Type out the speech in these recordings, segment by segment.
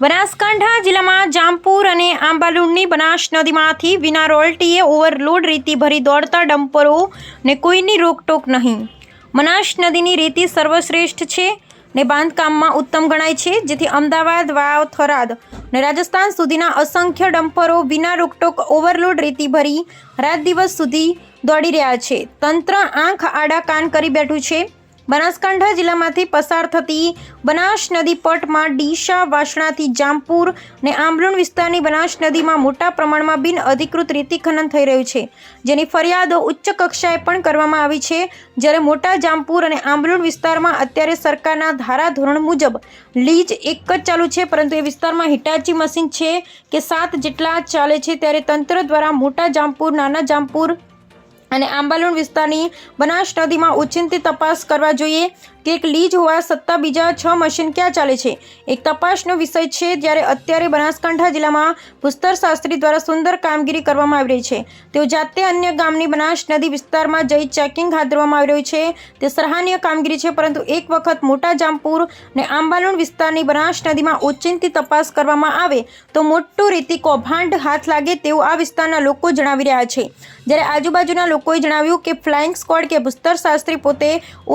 બનાસકાંઠા જિલ્લામાં જામપુર અને આંબાલુડની બનાસ નદીમાંથી વિના રોયલ્ટીએ ઓવરલોડ રેતી ભરી દોડતા ડમ્પરો ને કોઈની રોકટોક નહીં. બનાસ નદીની રેતી સર્વશ્રેષ્ઠ છે ને બાંધકામમાં ઉત્તમ ગણાય છે, જેથી અમદાવાદ, વાવ, થરાદ ને રાજસ્થાન સુધીના અસંખ્ય ડમ્પરો વિના રોકટોક ઓવરલોડ રેતી ભરી રાત દિવસ સુધી દોડી રહ્યા છે. તંત્ર આંખ આડા કાન કરી બેઠું છે. બનાસકાંઠા જિલ્લામાંથી પસાર થતી બનાસ નદી પટમાં ડીશા, વાસણાથી જામપુર ને આંબલુણ વિસ્તારની બનાસ નદીમાં મોટા પ્રમાણમાં બિન અધિકૃત રીતિ ખનન થઈ રહ્યું છે. જેની ફરિયાદો ઉચ્ચ કક્ષાએ પણ કરવામાં આવી છે. જ્યારે મોટા જામપુર અને આંબલુણ વિસ્તારમાં અત્યારે સરકારના ધારાધોરણ મુજબ લીજ એક જ ચાલુ છે, પરંતુ એ વિસ્તારમાં હિટાચી મશીન છે કે સાત જેટલા ચાલે છે, ત્યારે તંત્ર દ્વારા મોટા જામપુર, નાના જામપુર અને આંબાલુણ વિસ્તારની બનાસ નદીમાં ઉચ્ચિંતી તપાસ કરવા જોઈએ. કે એક લીજ હોવા સત્તા બીજા છ મશીન ક્યાં ચાલે છે? એક તપાસનો વિષય છે જ્યારે અત્યારે બનાસકાંઠા જિલ્લામાં ભૂસ્તર શાસ્ત્રી દ્વારા સુંદર કામગીરી કરવામાં આવી રહી છે. તેઓ જાતે અન્ય ગામની બનાસ નદી વિસ્તારમાં જઈ ચેકિંગ હાથ ધરવામાં આવી રહ્યું છે. તે સરાહનીય કામગીરી છે, પરંતુ એક વખત મોટા જામપુર અને આંબાલુણ વિસ્તારની બનાસ નદીમાં ઓચિંતી તપાસ કરવામાં આવે તો મોટું રીતે કૌભાંડ હાથ લાગે તેવું આ વિસ્તારના લોકો જણાવી રહ્યા છે. જ્યારે આજુબાજુના લોકોએ જણાવ્યું કે ફ્લાઇંગ સ્ક્વોડ કે ભૂસ્તર શાસ્ત્રી પોતે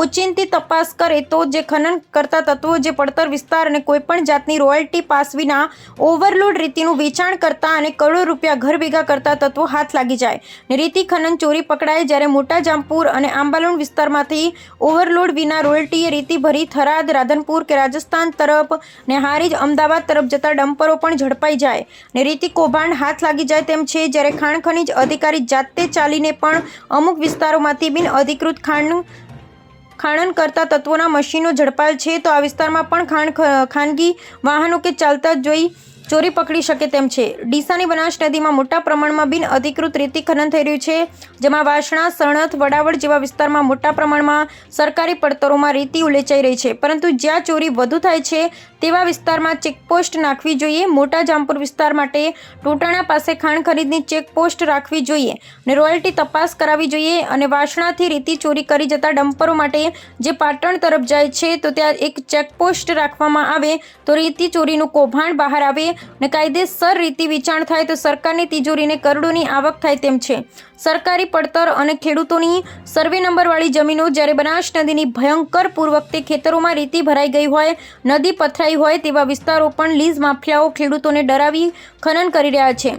ઓચિંતી તપાસ કરે તો જે ખનન કરતા તત્વો જે પડતર વિસ્તાર અને કોઈપણ જાતની રોયલ્ટી પાસ વિના ઓવરલોડ રીતિનું વેચાણ કરતા અને કરોડો રૂપિયા ઘર ભેગા કરતા તત્વો હાથ લાગી જાય. ને રીતિ ખનન ચોરી પકડાય જ્યારે મોટા જામપુર અને આંબાલુણ વિસ્તારમાંથી ઓવરલોડ વિના રોયલ્ટીએ રીતિ ભરી થરાદ, રાધનપુર કે રાજસ્થાન તરફ ને હારીજ અમદાવાદ તરફ જતા ડમ્પરો પણ ઝડપાઈ જાય. ને રીતિ કૌભાંડ હાથ લાગી જાય તેમ છે જ્યારે ખાણ ખનીજ અધિકારી જાતે ચાલીને પણ અમુક વિસ્તારોમાંથી બિન અધિકૃત ખાણ ખાણન કરતા તત્વોના મશીનો ઝડપાયેલ છે, તો આ વિસ્તારમાં પણ ખાણ ખાનગી વાહનો કે ચાલતા જોઈ ચોરી પકડી શકે તેમ છે. ડીસાની બનાસ નદીમાં મોટા પ્રમાણમાં બિન અધિકૃત રેતી ખનન થઈ રહ્યું છે, જેમાં વાસણા, સણથ, વડાવડ જેવા વિસ્તારમાં મોટા પ્રમાણમાં સરકારી પડતરોમાં રેતી ઉલેચાઈ રહી છે. પરંતુ જ્યાં ચોરી વધુ થાય છે, તેવા વિસ્તારમાં ચેકપોસ્ટ નાખવી જોઈએ. મોટા જામપુર વિસ્તાર માટે ટોટાણા પાસે ખાણ ખરીદની ચેકપોસ્ટ રાખવી જોઈએ ને રોયલ્ટી તપાસ કરાવવી જોઈએ અને વાસણાથી રેતી ચોરી કરી જતા ડમ્પરો માટે જે પાટણ તરફ જાય છે, તો ત્યાં એક ચેકપોસ્ટ રાખવામાં આવે, તો રેતી ચોરીનું કૌભાંડ બહાર આવે ને કાયદેસર રીતિ વેચાણ થાય તો સરકારની તિજોરીને કરોડોની આવક થાય તેમ છે. સરકારી પડતર અને ખેડૂતોની સર્વે નંબરવાળી જમીનો જ્યારે બનાસ નદીની ભયંકર પૂર વખતે ખેતરોમાં રેતી ભરાઈ ગઈ હોય, નદી પથરાઈ હોય તેવા વિસ્તારો પણ લીઝ માફિયાઓ ખેડૂતોને ડરાવી ખનન કરી રહ્યા છે.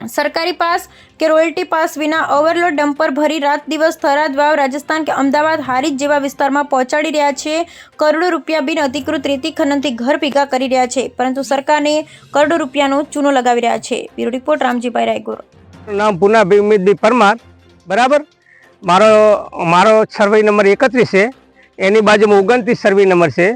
સરકારી પાસ કે રોયલ્ટી પાસ વિના ઓવરલોડ ડમ્પર ભરી રાત દિવસ થરાદ વાવ રાજસ્થાન કે અમદાવાદ હારીજ જેવા વિસ્તારમાં પહોંચાડી રહ્યા છે. કરોડો રૂપિયા બિન અધિકૃત રેતી ખનનથી ઘર ભેગા કરી રહ્યા છે, પરંતુ સરકારને કરોડો રૂપિયાનો ચૂનો લગાવી રહ્યા છે. Bureau report, Ramjibhai Raygor. નામ પુના ભીમિતભાઈ પરમાર, બરાબર? મારો મારો સર્વે નંબર એકત્રીસ છે. એની બાજુમાં ઓગણત્રીસ સર્વે નંબર છે.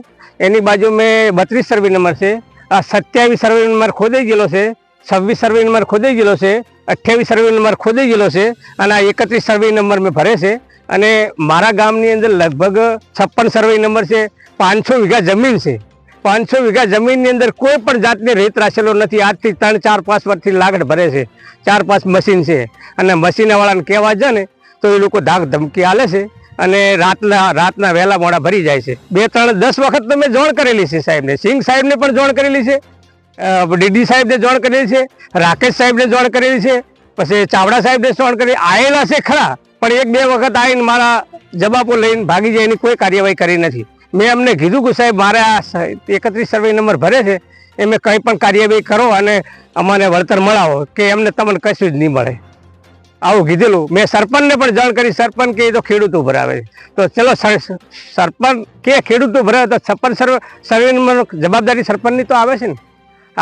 એની બાજુ મેં બત્રીસ સર્વે નંબર છે. આ સત્યાવીસ સર્વે નંબર ખોદાઈ ગયેલો છે. છવ્વીસ સર્વે નંબર ખોદાઈ ગયેલો છે, અઠ્યાવીસ સર્વે નંબર ખોદાઈ ગયેલો છે અને આ એકત્રીસ સર્વે નંબર મેં ભરે છે. અને મારા ગામની અંદર લગભગ છપ્પન સર્વે નંબર છે, પાંચસો વીઘા જમીન છે. પાંચસો વીઘા જમીનની અંદર કોઈ પણ જાતની રેત રાશેલો નથી. આજથી ત્રણ, ચાર, પાંચ વર્ષથી લાગડ ભરે છે. ચાર, પાંચ મશીન છે. અને મશીનવાળાને કહેવા જાય ને, તો એ લોકો ધાક ધમકી આલે છે અને રાતના રાતના વહેલા મોડા ભરી જાય છે. બે, ત્રણ, દસ વખત તો મેં જોણ કરેલી છે સાહેબને. સિંઘ સાહેબને પણ જોણ કરેલી છે. ડીડી સાહેબને જોણ કરેલી છે, રાકેશ સાહેબને જોણ કરેલી છે, પછી ચાવડા સાહેબને જોણ કરી આવેલા છે ખરા, પણ એક બે વખત આવીને મારા જવાબો લઈને ભાગી જાય એની કોઈ કાર્યવાહી કરી નથી. મેં એમને કીધું કે સાહેબ, મારે આ એકત્રીસ સર્વે નંબર ભરે છે, એ મેં કંઈ પણ કાર્યવાહી કરો અને અમારે વળતર મળાવો, કે એમને તમને કશું જ નહીં મળે. આવું કીધેલું. મેં સરપંચને પણ જાણ કરી, સરપંચ કે એ તો ખેડૂતો ભરાવે તો ચલો સર- સરપંચ કે ખેડૂતો ભરાવે તો છપ્પન સર્વે સર્વે નંબર જવાબદારી સરપંચની તો આવે છે ને.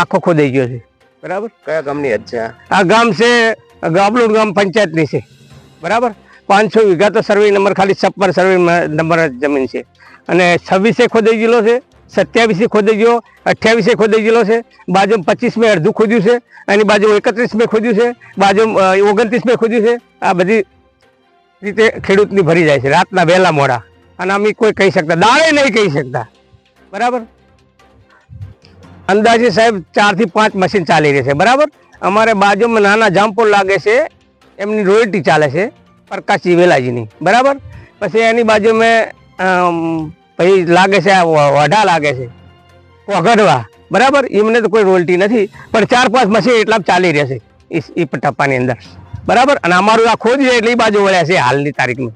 આખો ખોદાઈ ગયો છે. બરાબર? કયા ગામની હદ છે આ? ગામ છે ગાબલુર ગામ પંચાયતની છે. બરાબર? પાંચસો વીઘા તો સર્વે નંબર ખાલી છપ્પન સર્વે નંબર જમીન છે. અને છવ્વીસે ખોદાઈ ગયેલો છે સત્યાવીસે ખોદાઈ ગયો અઠ્યાવીસે ખોદાઈ ગયેલો છે બાજુ પચીસ મેં અડધું ખોદ્યું છે એની બાજુ એકત્રીસ મેં ખોદ્યું છે બાજુ ઓગણત્રીસ મેં ખોદ્યું છે. આ બધી રીતે ખેડૂતની ભરી જાય છે રાતના વહેલા મોડા. અને અમે કોઈ કહી શકતા દાળે નહીં કહી શકતા. બરાબર? અંદાજે સાહેબ ચારથી પાંચ મશીન ચાલી રહી છે, બરાબર? અમારે બાજુમાં નાના જામપોર લાગે છે, એમની રોયલ્ટી ચાલે છે, પ્રકાશ વેલાજીની બરાબર? પછી એની બાજુમાં પછી લાગે છે વઢા લાગે છે, વઘડવા, બરાબર? એમને તો કોઈ રોયલ્ટી નથી, પણ ચાર પાંચ મશીન એટલા ચાલી રહેશે એ ટપ્પાની અંદર, બરાબર? અને અમારું આ ખોદ છે એટલે બાજુ વળ્યા છે હાલની તારીખમાં.